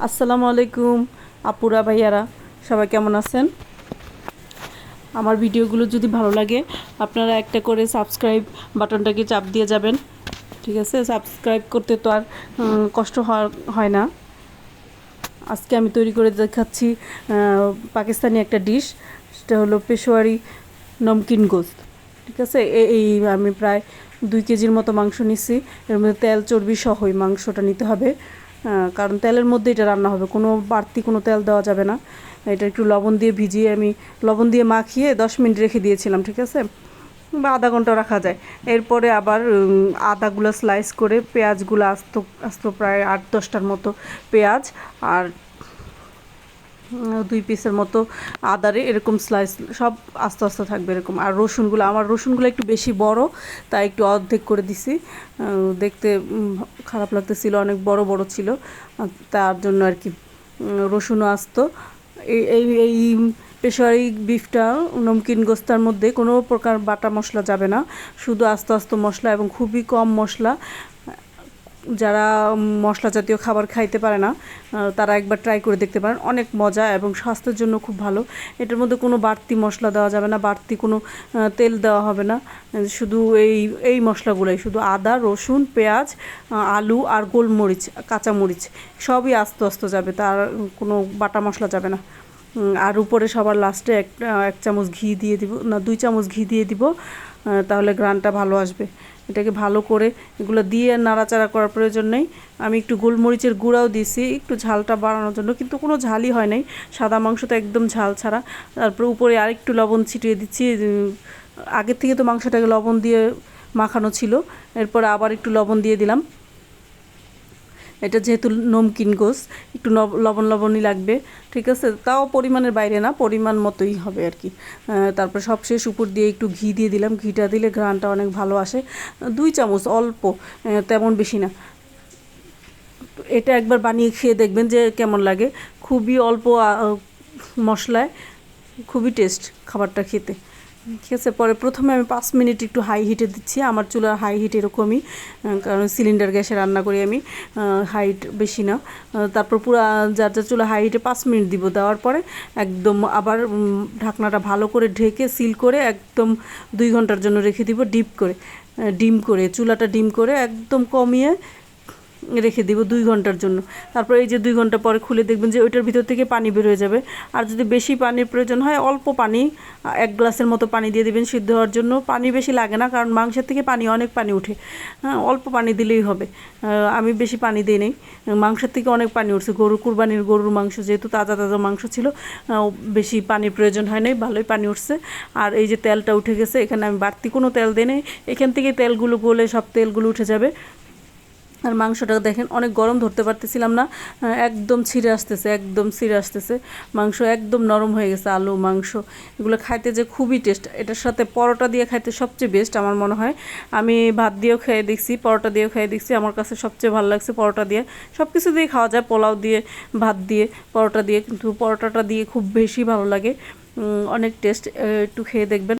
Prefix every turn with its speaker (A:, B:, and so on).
A: আসসালামু আলাইকুম, আপুরা, ভাইয়ারা, সবাই কেমন আছেন? আমার ভিডিওগুলো যদি ভালো লাগে, আপনারা একটা করে সাবস্ক্রাইব বাটনটাকে চাপ দিয়ে যাবেন। ঠিক আছে? সাবস্ক্রাইব করতে তো আর কষ্ট হয়- না। আজকে আমি তৈরি করে দেখাচ্ছি পাকিস্তানি একটা ডিশ, সেটা হলো পেশোয়ারি নমকিন গোস্ত। ঠিক আছে? এই আমি প্রায় দুই কেজির মতো মাংস নিচ্ছি। এর মধ্যে তেল, চর্বি সহই মাংসটা নিতে হবে। কারণ তেলের মধ্যে এটা রান্না হবে। কোনো বাড়তি কোনো তেল দেওয়া যাবে না। এটা একটু লবণ দিয়ে ভিজিয়ে আমি লবণ দিয়ে মাখিয়ে দশ মিনিট রেখে দিয়েছিলাম, ঠিক আছে? বা আধা ঘণ্টা রাখা যায়। এরপরে আবার আদাগুলো স্লাইস করে পেঁয়াজগুলো আস্ত আস্ত প্রায় আট দশটার মতো পেঁয়াজ আর দুই পিসের মতো আদারে এরকম স্লাইস সব আস্তে আস্তে থাকবে এরকম। আর রসুনগুলো, আমার রসুনগুলো একটু বেশি বড়, তাই একটু অর্ধেক করে দিছি। দেখতে খারাপ লাগতেছিল, অনেক বড় বড় ছিল। তার জন্য আর কি রসুনও আসতো। এই এই পেশোয়ারি বিফটা নমকিন গোস্তার মধ্যে কোনো প্রকার বাটা মশলা যাবে না। শুধু আস্তে আস্তে মশলা এবং খুবই কম মশলা। যারা মশলা জাতীয় খাবার খাইতে পারে না তারা একবার ট্রাই করে দেখতে পারেন। অনেক মজা এবং স্বাস্থ্যের জন্য খুব ভালো। এটার মধ্যে কোনো বাড়তি মশলা দেওয়া যাবে না, বাড়তি কোনো তেল দেওয়া হবে না। শুধু এই এই মশলাগুলোই, শুধু আদা, রসুন, পেঁয়াজ আলু আর গোলমরিচ, কাঁচামরিচ, সবই আস্তে আস্তে যাবে, তার কোনো বাটা মশলা যাবে না। আর উপরে সবার লাস্টে এক এক চামচ ঘি দিয়ে দিব, না, দুই চামচ ঘি দিয়ে দিব তাহলে গ্রানটা ভালো আসবে। এটাকে ভালো করে এগুলো দিয়ে নাড়াচাড়া করার প্রয়োজন নেই। আমি একটু গোলমরিচের গুঁড়াও দিছি একটু ঝালটা বাড়ানোর জন্য, কিন্তু কোনো ঝালই হয় নাই। সাদা মাংস তো একদম ঝাল ছাড়া। তারপর উপরে আরেকটু লবণ ছিটিয়ে দিচ্ছি আগের থেকে তো মাংসটাকে লবণ দিয়ে মাখানো ছিল, এরপর আবার একটু লবণ দিয়ে দিলাম। এটা যেহেতু নমকিন গোস, একটু লবণ লবণই লাগবে, ঠিক আছে? তাও পরিমাণের বাইরে না, পরিমাণ মতোই হবে আর কি। তারপর সবশেষ উপর দিয়ে একটু ঘি দিয়ে দিলাম। ঘিটা দিলে ঘ্রাণটা অনেক ভালো আসে। দুই চামচ, অল্প তেমন বেশি না। এটা একবার বানিয়ে খেয়ে দেখবেন যে কেমন লাগে। খুবই অল্প মশলায়, খুবই টেস্ট খাবারটা খেতে। ঠিক আছে, পরে প্রথমে আমি পাঁচ মিনিট একটু হাই হিটে দিচ্ছি। আমার চুলার হাই হিট এরকমই কারণ সিলিন্ডার গ্যাসে রান্না করি আমি হাইট বেশি না। তারপর পুরো যার যার চুলা হাই হিটে পাঁচ মিনিট দিব। দেওয়ার পরে একদম আবার ঢাকনাটা ভালো করে ঢেকে সিল করে একদম দুই ঘণ্টার জন্য রেখে দিব ডিপ করে ডিম করে, চুলাটা ডিম করে একদম কমিয়ে রেখে দিব দুই ঘণ্টার জন্য। তারপর এই যে দুই ঘণ্টা পরে খুলে দেখবেন যে ওইটার ভিতর থেকে পানি বের হয়ে যাবে। আর যদি বেশি পানির প্রয়োজন হয়, অল্প পানি, এক গ্লাসের মতো পানি দিয়ে দেবেন সিদ্ধ হওয়ার জন্য। পানি বেশি লাগে না, কারণ মাংসের থেকে পানি অনেক পানি উঠে। হ্যাঁ অল্প পানি দিলেই হবে। আমি বেশি পানি দিই নেই। মাংসের থেকে অনেক পানি উঠছে। গরু, কুরবানির গরুর মাংস যেহেতু তাজা তাজা মাংস ছিল বেশি পানির প্রয়োজন হয় নাই, ভালোই পানি উঠছে। আর এই যে তেলটা উঠে গেছে, এখানে আমি বাড়তি কোনো তেল দিই নাই। এখান থেকে তেলগুলো গলে সব তেলগুলো উঠে যাবে। আর মাংসটা দেখেন, অনেক গরম ধরতে পারতেছিলাম না। একদম ছিঁড়ে আসতেছে, একদম ছিঁড়ে আসতেছে। মাংস একদম নরম হয়ে গেছে, আলু, মাংস, এগুলো খাইতে যে খুবই টেস্ট এটার সাথে পরোটা দিয়ে খাইতে সবচেয়ে বেস্ট আমার মনে হয়। আমি ভাত দিয়েও খেয়ে দেখছি, পরোটা দিয়েও খেয়ে দেখছি। আমার কাছে সবচেয়ে ভালো লাগছে পরোটা দিয়ে। সব কিছু দিয়ে খাওয়া যায়, পোলাও দিয়ে, ভাত দিয়ে, পরোটা দিয়ে। কিন্তু পরোটাটা দিয়ে খুব বেশি ভালো লাগে। অনেক টেস্ট একটু খেয়ে দেখবেন।